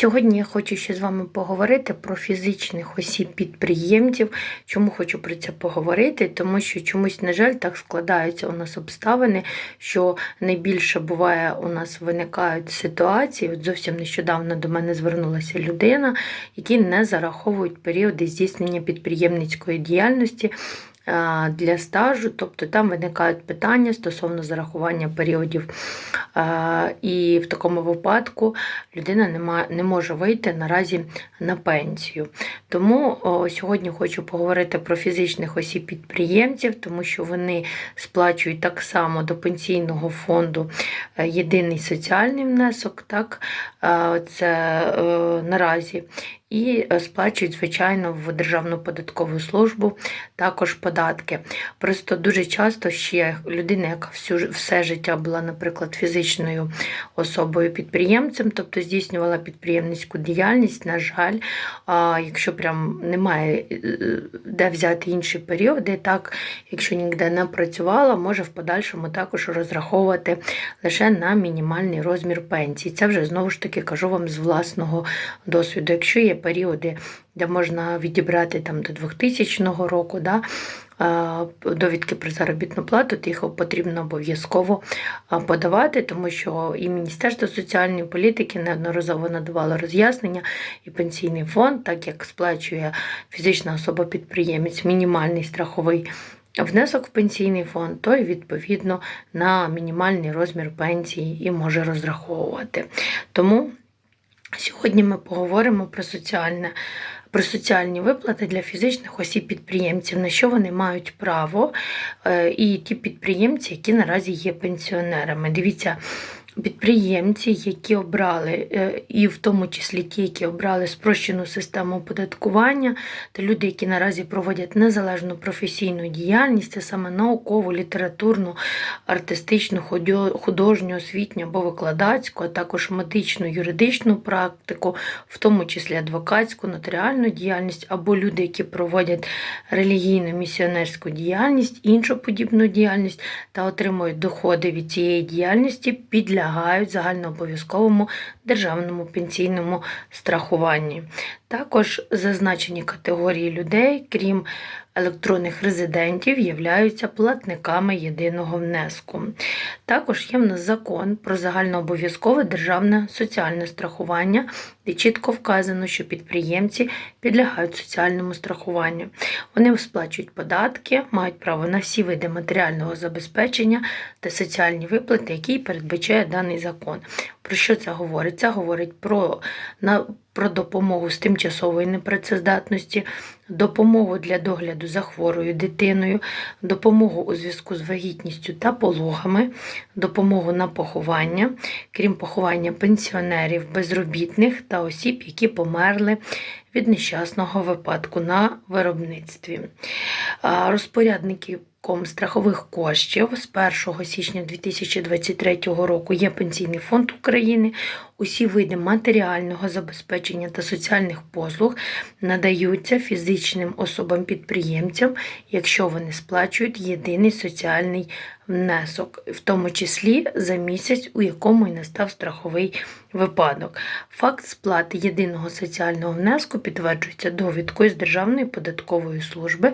Сьогодні я хочу ще з вами поговорити про фізичних осіб-підприємців. Чому хочу про це поговорити? Тому що чомусь, на жаль, так складаються у нас обставини, що найбільше буває у нас виникають ситуації. От зовсім нещодавно до мене звернулася людина, які не зараховують періоди здійснення підприємницької діяльності для стажу, тобто там виникають питання стосовно зарахування періодів. І в такому випадку людина не, може вийти наразі на пенсію. Тому сьогодні хочу поговорити про фізичних осіб-підприємців, тому що вони сплачують так само до пенсійного фонду е, єдиний соціальний внесок, так е, це е, наразі. І е, сплачують, звичайно, в Державну податкову службу також податки. Просто дуже часто ще людина, яка всю все життя була, наприклад, фізичною особою підприємцем, тобто здійснювала підприємницьку діяльність, на жаль, а якщо прям немає е, де взяти інші періоди, так якщо ніде не працювала, може в подальшому також розраховувати лише на мінімальний розмір пенсії. Це вже знову ж таки кажу вам з власного досвіду. Якщо є періоди, де можна відібрати там до 2000 року, да, довідки про заробітну плату, то їх потрібно обов'язково подавати, тому що і Міністерство соціальної політики неодноразово надавало роз'яснення, і пенсійний фонд, так як сплачує фізична особа-підприємець мінімальний страховий. Внесок в пенсійний фонд, то й відповідно на мінімальний розмір пенсії і може розраховувати. Тому Сьогодні ми поговоримо про соціальне. Про соціальні виплати для фізичних осіб-підприємців, на що вони мають право, е, і ті підприємці, які наразі є пенсіонерами. Дивіться, підприємці, які обрали, е, і в тому числі ті, які обрали спрощену систему оподаткування, та люди, які наразі проводять незалежну професійну діяльність, це саме наукову, літературну, артистичну, художню, освітню або викладацьку, а також медичну, юридичну практику, в тому числі адвокатську, нотаріальну діяльність, або люди, які проводять релігійну місіонерську діяльність, іншу подібну діяльність та отримують доходи від цієї діяльності, підлягають загальнообов'язковому державному пенсійному страхуванні. Також зазначені категорії людей, крім електронних резидентів, являються платниками єдиного внеску. Також є в нас закон про загальнообов'язкове державне соціальне страхування, де чітко вказано, що підприємці підлягають соціальному страхуванню. Вони сплачують податки, мають право на всі види матеріального забезпечення та соціальні виплати, які передбачає даний закон. Про що це говорить? Це говорить про, на, про допомогу з тимчасової непрацездатності, допомогу для догляду за хворою дитиною, допомогу у зв'язку з вагітністю та пологами, допомогу на поховання, крім поховання пенсіонерів, безробітних та осіб, які померли від нещасного випадку на виробництві. А, Розпорядником страхових коштів з 1 січня 2023 року є Пенсійний фонд України. Усі види матеріального забезпечення та соціальних послуг надаються фізичним особам-підприємцям, якщо вони сплачують єдиний соціальний внесок, в тому числі за місяць, у якому й настав страховий випадок. Факт сплати єдиного соціального внеску підтверджується довідкою з Державної податкової служби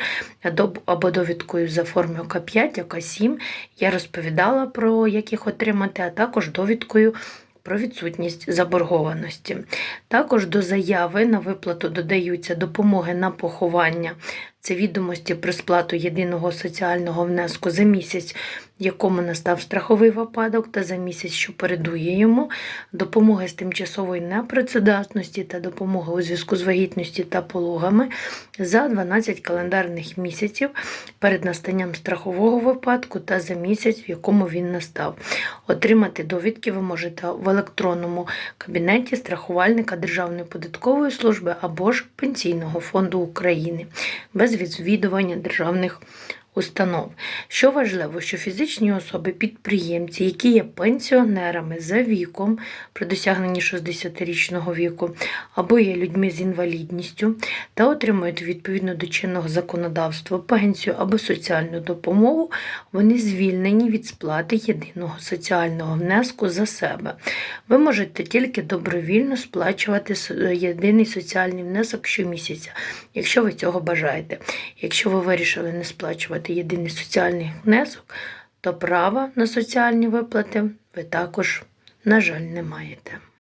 або- довідкою за формою К5, АК7. Я розповідала про як їх отримати, а також довідкою. Про відсутність заборгованості. Також до заяви на виплату додаються допомоги на поховання. Це відомості про сплату єдиного соціального внеску за місяць, якому настав страховий випадок, та за місяць, що передує йому, допомоги з тимчасової непрацедатності та допомоги у зв'язку з вагітністю та пологами за 12 календарних місяців перед настанням страхового випадку та за місяць, в якому він настав. Отримати довідки ви можете в електронному кабінеті страхувальника Державної податкової служби або ж Пенсійного фонду України без відвідування державних установ. Що важливо, що фізичні особи, підприємці, які є пенсіонерами за віком при досягненні 60-річного віку, або є людьми з інвалідністю та отримують відповідно до чинного законодавства пенсію або соціальну допомогу, вони звільнені від сплати єдиного соціального внеску за себе. Ви можете тільки добровільно сплачувати єдиний соціальний внесок щомісяця, якщо ви цього бажаєте. Якщо ви вирішили не сплачувати єдиний соціальний внесок, то права на соціальні виплати ви також, на жаль, не маєте.